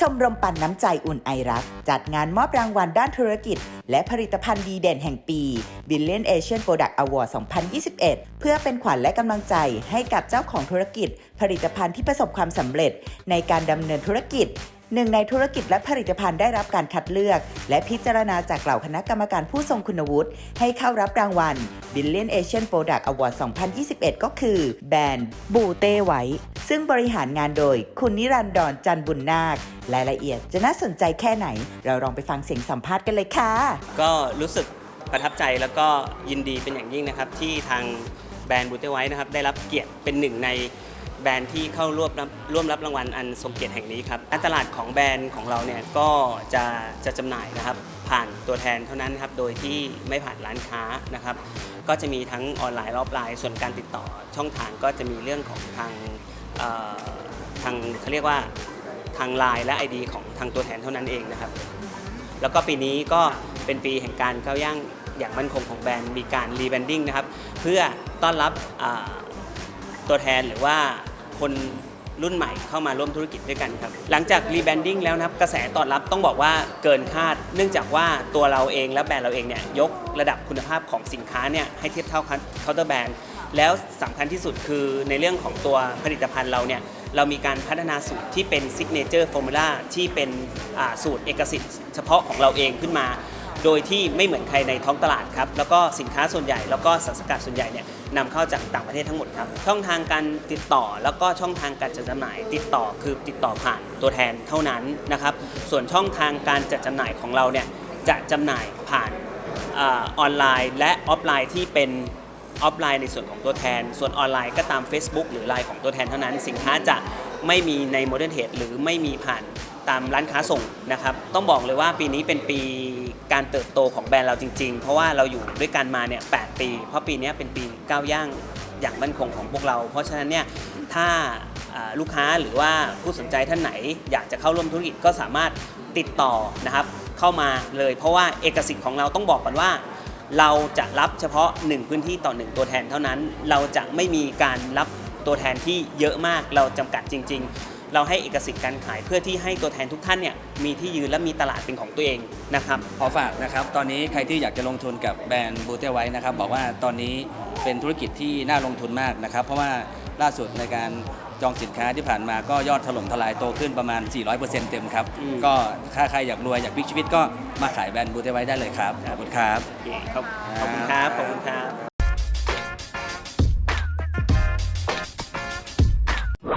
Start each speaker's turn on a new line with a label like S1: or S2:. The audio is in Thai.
S1: ชมรมปันน้ำใจอุ่นไอรัก จัดงานมอบรางวัลด้านธุรกิจ และผลิตภัณฑ์ดีเด่นแห่งปี Billion Asian Product Award 2021 เพื่อเป็นขวัญและกำลังใจให้กับเจ้าของธุรกิจ ผลิตภัณฑ์ที่ประสบความสำเร็จในการดำเนินธุรกิจ หนึ่งในธุรกิจและผลิตภัณฑ์ได้รับการคัดเลือก และพิจารณาจากเหล่าคณะกรรมการผู้ทรงคุณวุฒิ ให้เข้ารับรางวัล Billion Asian Product Award 2021 ก็คือ แบรนด์บูเต้ไว้ซึ่งบริหารงานโดยคุณนิรันดรจันบุญนาครายละเอียดจะน่าสนใจแค่ไหน เราลองไปฟังเสียงสัมภาษณ์กันเลยค่ะ
S2: ก็รู้สึกประทับใจแล้วก็ยินดีเป็นอย่างยิ่งนะครับ ที่ทางแบรนด์บูเต้ไว้นะครับได้รับเกียรติเป็นหนึ่งใน แบรนด์ที่เข้าร่วมรับร่วมรับรางวัลอันทรงเกียรติแห่งนี้ครับการตลาดของแบรนด์ของเราเนี่ยก็จะจะจำหน่ายนะครับ ผ่านตัวแทนเท่านั้นครับโดยที่ไม่ผ่านร้านค้านะครับ ก็จะมีทั้งออนไลน์รอบไลน์ส่วนการติดต่อช่องทางก็จะมีเรื่องของทางเอ่อทางเขาเรียกว่าทางไลน์และ ID ของทางตัวแทนเท่านั้นเองนะครับ แล้วก็ปีนี้ก็เป็นปีแห่งการก้าวย่างอย่างมั่นคงของแบรนด์มีการรีแบรนดิ้งนะครับ เพื่อต้อนรับอ่าตัวแทนหรือว่า คนรุ่นใหม่เข้ามาร่วมธุรกิจด้วยกันครับ หลังจากรีแบรนดิ้งแล้วนะครับ กระแสตอบรับต้องบอกว่าเกินคาด เนื่องจากว่าตัวเราเองและแบรนด์เราเองเนี่ยยกระดับคุณภาพของสินค้าเนี่ยให้เทียบเท่าเคาน์เตอร์แบรนด์แล้วสำคัญที่สุดคือในเรื่องของตัวผลิตภัณฑ์เราเนี่ยเรามีการพัฒนาสูตรที่เป็นซิกเนเจอร์ฟอร์มูลาที่เป็นสูตรเอกสิทธิ์เฉพาะของเราเองขึ้นมา โดยที่ไม่เหมือนใครในท้องตลาดครับ แล้วก็สินค้าส่วนใหญ่แล้วก็สารสกัดส่วนใหญ่เนี่ยนำเข้าจากต่างประเทศทั้งหมดครับ ช่องทางการติดต่อแล้วก็ช่องทางการจัดจำหน่าย ติดต่อคือติดต่อผ่านตัวแทนเท่านั้นนะครับ ส่วนช่องทางการจัดจำหน่ายของเราเนี่ยจะจำหน่ายผ่านออนไลน์ และออฟไลน์ที่เป็นออฟไลน์ในส่วนของตัวแทน ส่วนออนไลน์ก็ตาม Facebook หรือ Line ของตัวแทนเท่านั้น สินค้าจะไม่มีในโมเดิร์นเทรดหรือไม่มีผ่าน ตามร้านค้าส่งนะครับ ต้องบอกเลยว่าปีนี้เป็นปีการเติบโตของแบรนด์เราจริง ๆ เพราะว่าเราอยู่ด้วยกันมาเนี่ย8ปี เพราะปีนี้เป็นปีก้าวย่างอย่างมั่นคงของพวกเรา เพราะฉะนั้นเนี่ยถ้าลูกค้าหรือว่าผู้สนใจท่านไหน อยากจะเข้าร่วมธุรกิจก็สามารถติดต่อนะครับเข้ามาเลย เพราะว่าเอกสิทธิ์ของเราต้องบอกกันว่า เราจะรับเฉพาะ 1 พื้นที่ต่อ 1 ตัวแทนเท่านั้น เราจะไม่มีการรับตัวแทนที่เยอะมากเราจำกัดจริง ๆ เราให้เอกสิทธิ์การขายเพื่อที่ให้ตัวแทนทุกท่านเนี่ยมีที่ยืนและมีตลาดเป็นของตัวเองนะครับ
S3: ขอฝากนะครับ ตอนนี้ใครที่อยากจะลงทุนกับแบรนด์บูเต้ไว้นะครับ บอกว่าตอนนี้เป็นธุรกิจที่น่าลงทุนมากนะครับ เพราะว่าล่าสุดในการจองสินค้าที่ผ่านมาก็ยอดถล่มทลายโตขึ้นประมาณ 400%เต็มครับ
S2: อืม
S3: ก็ถ้าใครอยากรวยอยากพลิกชีวิตก็มาขายแบรนด์บูเต้ไว้ได้เลยครับขอบคุณครับ
S2: ขอบขอบคุณครับขอบคุณครับ